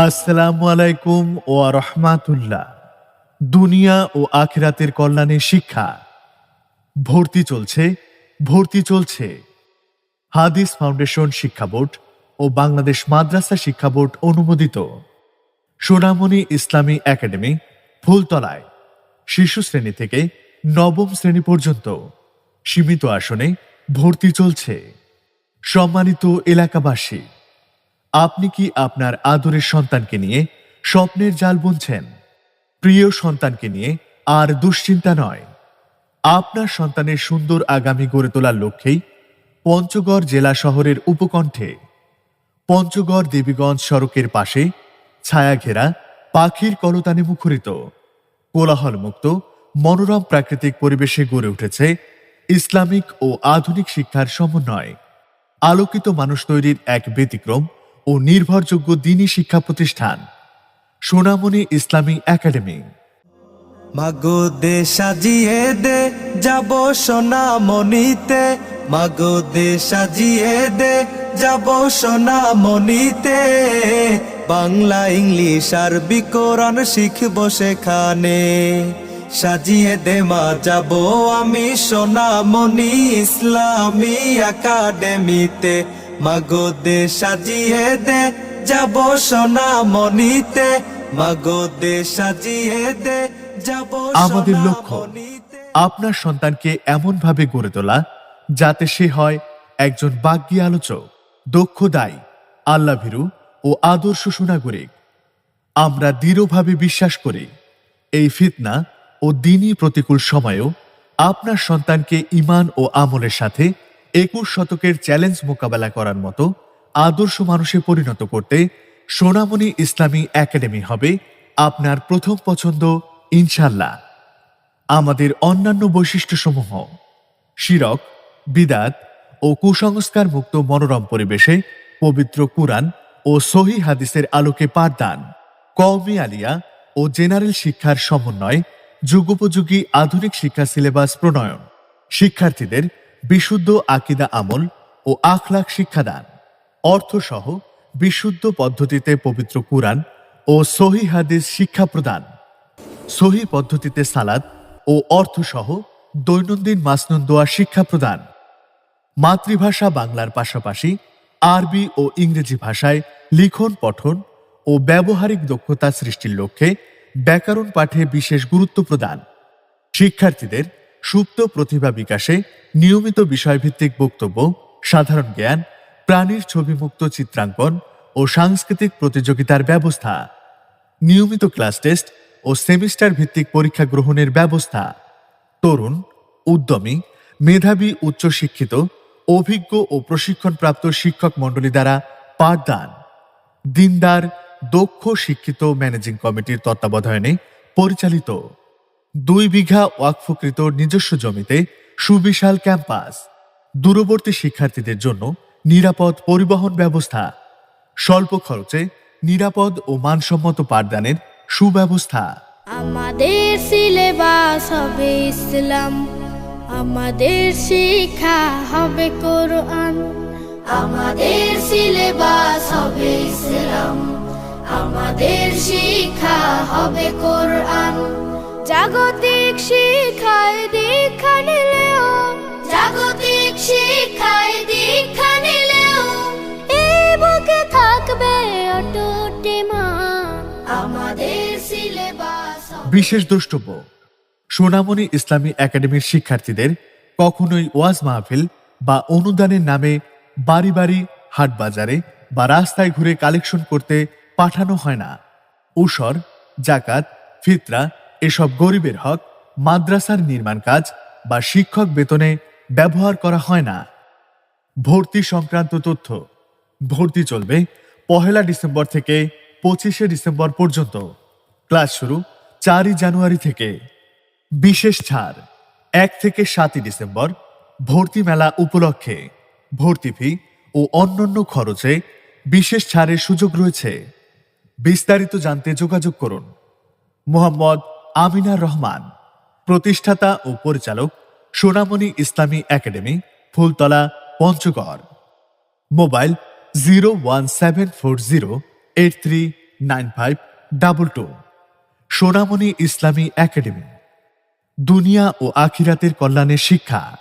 আসসালামু আলাইকুম ও রহমাতুল্লাহ। দুনিয়া ও আখিরাতের কল্যাণে শিক্ষা। ভর্তি চলছে ভর্তি চলছে। হাদিস ফাউন্ডেশন শিক্ষা বোর্ড ও বাংলাদেশ মাদ্রাসা শিক্ষা বোর্ড অনুমোদিত। সোনামণি ইসলামী একাডেমি, ফুলতলায়, শিশু শ্রেণি থেকে নবম শ্রেণি পর্যন্ত। সীমিত আসনে ভর্তি চলছে। সম্মানিত এলাকাবাসী আপনি কি আপনার আদরের সন্তানকে নিয়ে স্বপ্নের জাল বুনছেন? প্রিয় সন্তানকে নিয়ে আর দুশ্চিন্তা নয়। আপনার সন্তানের সুন্দর আগামী গড়ে তোলার লক্ষ্যেই পঞ্চগড় জেলা শহরের উপকণ্ঠে পঞ্চগড় দেবীগঞ্জ সড়কের পাশে ছায়া ঘেরা পাখির কলতানে মুখরিত, কোলাহলমুক্ত, মনোরম প্রাকৃতিক পরিবেশে গড়ে উঠেছে ইসলামিক ও আধুনিক শিক্ষার সমন্বয়। আলোকিত মানুষ তৈরির এক ব্যতিক্রম ও নির্ভরযোগ্য দিনী শিক্ষা প্রতিষ্ঠান, সোনামণি ইসলামী একাডেমি। মাগো দে সাজিয়ে দে, যাব সোনা মনিতে মাগো দে সাজিয়ে দে, যাব সোনা মনিতে বাংলা, ইংলিশ, আরবি, কোরআন শিখব সেখানে। সাজিয়ে দে মা, যাব আমি সোনামণি ইসলামী একাডেমিতে। মাগো দে সাজিয়ে দে যাব সোনা মনিতে মাগো দে সাজিয়ে দে যাব আমাদের লক্ষ্য আপনার সন্তানকে এমনভাবে গড়ে তোলা যাতে সে হয় একজন বাগ্যী আলোচক দক্ষ দায়ী আল্লাভীরু ও আদর্শ সুনাগরিক। আমরা দৃঢ়ভাবে বিশ্বাস করি এই ফিতনা ও দিনই প্রতিকূল সময়েও আপনার সন্তানকে ইমান ও আমলের সাথে একুশ শতকের চ্যালেঞ্জ মোকাবেলা করার মতো আদর্শ মানুষে পরিণত করতে সোনামণি ইসলামী একাডেমি হবে আপনার প্রথম পছন্দ, ইনশাল্লাহ। আমাদের অন্যান্য বৈশিষ্ট্যসমূহ, শিরক, বিদাত ও কুসংস্কার মুক্ত মনোরম পরিবেশে পবিত্র কুরআন ও সহি হাদিসের আলোকে পাঠদান, কওমি আলিয়া ও জেনারেল শিক্ষার সমন্বয় যুগোপযোগী আধুনিক শিক্ষা সিলেবাস প্রণয়ন। শিক্ষার্থীদের বিশুদ্ধ আকিদা আমল ও আখলাখ শিক্ষাদান। অর্থসহ বিশুদ্ধ পদ্ধতিতে পবিত্র কুরআন ও সহি হাদিস শিক্ষা প্রদান। সহি পদ্ধতিতে সালাদ ও অর্থসহ দৈনন্দিন মাসনুন দোয়া শিক্ষা প্রদান। মাতৃভাষা বাংলার পাশাপাশি আরবি ও ইংরেজি ভাষায় লিখন পঠন ও ব্যবহারিক দক্ষতা সৃষ্টির লক্ষ্যে ব্যাকরণ পাঠে বিশেষ গুরুত্ব প্রদান। শিক্ষার্থীদের সুপ্ত প্রতিভা বিকাশে নিয়মিত বিষয়ভিত্তিক বক্তব্য, সাধারণ জ্ঞান, প্রাণীর ছবিমুক্ত চিত্রাঙ্কন ও সাংস্কৃতিক প্রতিযোগিতার ব্যবস্থা, নিয়মিত ক্লাস টেস্ট ও সেমিস্টার ভিত্তিক পরীক্ষা গ্রহণের ব্যবস্থা, তরুণ, উদ্যমী, মেধাবী, উচ্চশিক্ষিত, অভিজ্ঞ ও প্রশিক্ষণপ্রাপ্ত শিক্ষক মণ্ডলী দ্বারা পাঠদান, দিনদার, দক্ষ শিক্ষিত ম্যানেজিং কমিটির তত্ত্বাবধানে পরিচালিত। দুই বিঘা ওয়াকফকৃত নিজস্ব জমিতে সুবিশাল ক্যাম্পাস। দূরবর্তী শিক্ষার্থীদের জন্য নিরাপদ পরিবহন ব্যবস্থা। স্বল্প খরচে নিরাপদ ও মানসম্মত পাঠদানের সুব্যবস্থা। আমাদের সিলেবাস হবে ইসলাম। আমাদের শিক্ষা হবে কোরআন। আমাদের সিলেবাস হবে ইসলাম। আমাদের শিক্ষা হবে কোরআন। জাগতিক দীক্ষা নিলেও। জাগতিক দীক্ষা নিলেও। এই বুকে থাকবে। আমাদের সিলেবাস বিশেষ দ্রষ্টব্য, সোনামণি ইসলামী একাডেমির শিক্ষার্থীদের কখনোই ওয়াজ মাহফিল বা অনুদানের নামে বাড়ি বাড়ি, হাট বাজারে বা রাস্তায় ঘুরে কালেকশন করতে পাঠানো হয় না। উসর জাকাত, ফিতরা এসব গরিবের হক মাদ্রাসার নির্মাণ কাজ বা শিক্ষক বেতনে ব্যবহার করা হয় না। ভর্তি সংক্রান্ত তথ্য। ভর্তি চলবে পহেলা ডিসেম্বর থেকে পঁচিশে ডিসেম্বর পর্যন্ত। ক্লাস শুরু চারই জানুয়ারি থেকে। বিশেষ ছাড়, এক থেকে সাতই ডিসেম্বর ভর্তি মেলা উপলক্ষে। ভর্তি ফি ও অন্যান্য খরচে বিশেষ ছাড়ের সুযোগ রয়েছে। বিস্তারিত জানতে যোগাযোগ করুন। মোহাম্মদ আমিনার রহমান, প্রতিষ্ঠাতা ও পরিচালক Sonamoni Islami Academy, Phultala, Panchagarh. Mobile zero one seven four zero eight three nine five double two. Sonamoni Islami Academy. দুনিয়া ও আখিরাতের কল্যাণের শিক্ষা।